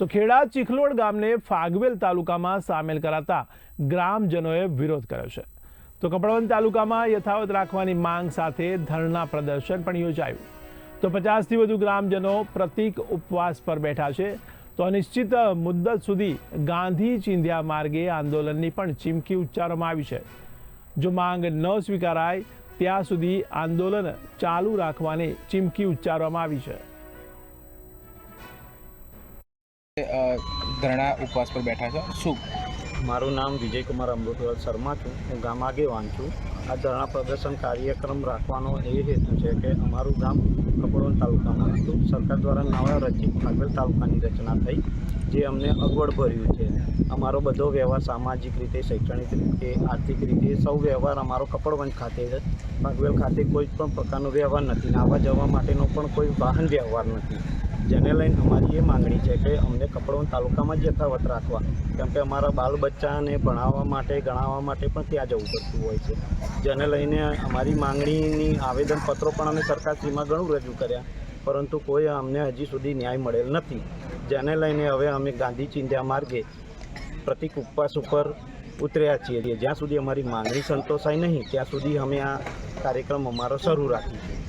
તો ખેડા ચીખલોડ ગામને ફાગવેલ તાલુકામાં સામેલ કરાતા ગ્રામજનોએ વિરોધ કર્યો છે. તો કપડવંત તાલુકામાં યથાવત રાખવાની માંગ સાથે ધરણા પ્રદર્શન પણ યોજાયું. તો પચાસથી વધુ ગ્રામજનો પ્રતિક ઉપવાસ પર બેઠા છે. તો અનિશ્ચિત મુદ્દત સુધી ગાંધી ચિંધ્યા માર્ગે આંદોલનની પણ ચીમકી ઉચ્ચારવામાં આવી છે. જો માંગ ન સ્વીકારાય, ત્યાં સુધી આંદોલન ચાલુ રાખવાની ચીમકી ઉચ્ચારવામાં આવી છે. ધરણા ઉપવાસ પર બેઠા છો? શું? મારું નામ વિજયકુમાર અમૃતલાલ શર્મા છું. હું ગામ આગેવાન છું. આ ધરણા પ્રદર્શન કાર્યક્રમ રાખવાનો એ હેતુ છે કે અમારું ગામ કપડોન તાલુકામાં હતું. સરકાર દ્વારા નવા રચિત ભાગવેલ તાલુકાની રચના થઈ, જે અમને અગવડ ભર્યું છે. અમારો બધો વ્યવહાર સામાજિક રીતે, શૈક્ષણિક રીતે, આર્થિક રીતે, સૌ વ્યવહાર અમારો કપડવંજ ખાતે છે ભાગવેલ ખાતે કોઈ પણ પ્રકારનો વ્યવહાર નથી. આવવા જવા માટેનો પણ કોઈ વાહન વ્યવહાર નથી. જેને લઈને અમારી એ માંગણી છે કે અમને કપડવન તાલુકામાં જ યથાવત રાખવા. કેમ કે અમારા બાલ બચ્ચાને ભણાવવા માટે, ગણાવવા માટે પણ ત્યાં જવું પડતું હોય છે. જેને લઈને અમારી માંગણીની આવેદનપત્રો પણ અમે સરકારશ્રીમાં ઘણું રજૂ કર્યા. પરંતુ કોઈ અમને હજી સુધી ન્યાય મળેલ નથી. જેને લઈને હવે અમે ગાંધી ચિંધ્યા માર્ગે પ્રતિક ઉપવાસ ઉપર ઉતર્યા છીએ. જ્યાં સુધી અમારી માંગણી સંતોષાય નહીં, ત્યાં સુધી અમે આ કાર્યક્રમ અમારો શરૂ રાખીશું.